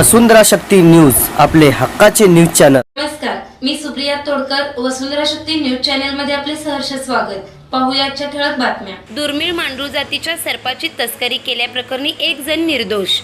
वसुंधरा Shakti news आपले हक्काचे news channel. नमस्कार मी सुप्रिया तोडकर वसुंधरा शक्ती न्यूज चॅनलमध्ये आपले सहर्ष स्वागत. पाहुयाच्या ठळक बातम्या. दुर्मिळ मांडरू जातीच्या सर्पाची तस्करी केल्याप्रकरणी एक जण निर्दोष.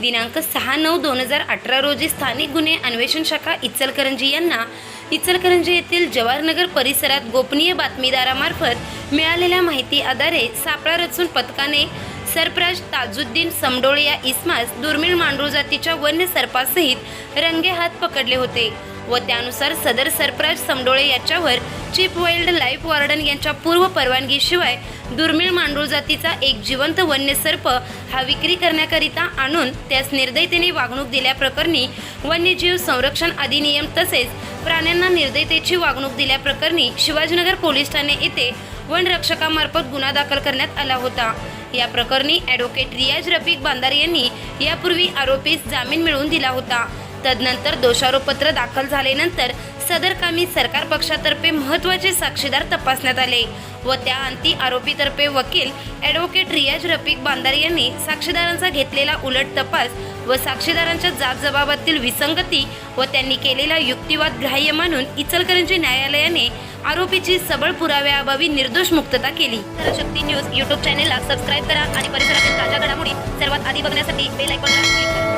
दिनांक सहा नऊ दोन हजार अठरा रोजी स्थानिक गुन्हे अन्वेषण शाखा इचलकरंजी यांना इचलकरंजी येथील जवाहरनगर परिसरात गोपनीय बातमीदारामार्फत मिळालेल्या माहिती आधारे सापळा रचून पथकाने सरप्राज ताजुद्दीन समडोळे या इस्मास दुर्मिळ मांडूळ जातीच्या वन्य सर्पासहित रंगेहात पकडले होते व त्यानुसार सदर सरप्राज समडोळे याच्यावर चीफ वाईल्ड लाईफ वॉर्डन यांच्या पूर्व परवानगीशिवाय दुर्मिळ मांडूळ जातीचा एक जिवंत वन्य सर्प हा विक्री करण्याकरिता आणून त्यास निर्दयतेने वागणूक दिल्याप्रकरणी वन्यजीव संरक्षण अधिनियम तसेच प्राण्यांना निर्दयतेची वागणूक दिल्याप्रकरणी शिवाजीनगर पोलीस ठाणे येथे वनरक्षकामार्फत गुन्हा दाखल करण्यात आला होता. या प्रकरणी ॲडव्होकेट रियाज रफिक बांदार यांनी यापूर्वी आरोपीस जामीन मिळवून दिला होता. तदनंतर दोषारोपपत्र दाखल झाल्यानंतर सदर कामी सरकार पक्षातर्फे महत्त्वाचे साक्षीदार तपासण्यात आले व त्या अंती आरोपीतर्फे वकील ॲडव्होकेट रियाज रफिक बांदार यांनी साक्षीदारांचा घेतलेला उलट तपास व साक्षीदारांच्या जात जबाबातील विसंगती व त्यांनी केलेला युक्तिवाद ग्राह्य मानून इचलकरंजी न्यायालयाने आरोपीची सबळ पुराव्याअभावी निर्दोष मुक्तता केली. शक्ती न्यूज यूट्यूब चॅनेलला सबस्क्राईब करा आणि परिसरातील ताज्या घडामोडी सर्वात आधी बघण्यासाठी बेल आयकॉनला क्लिक करा.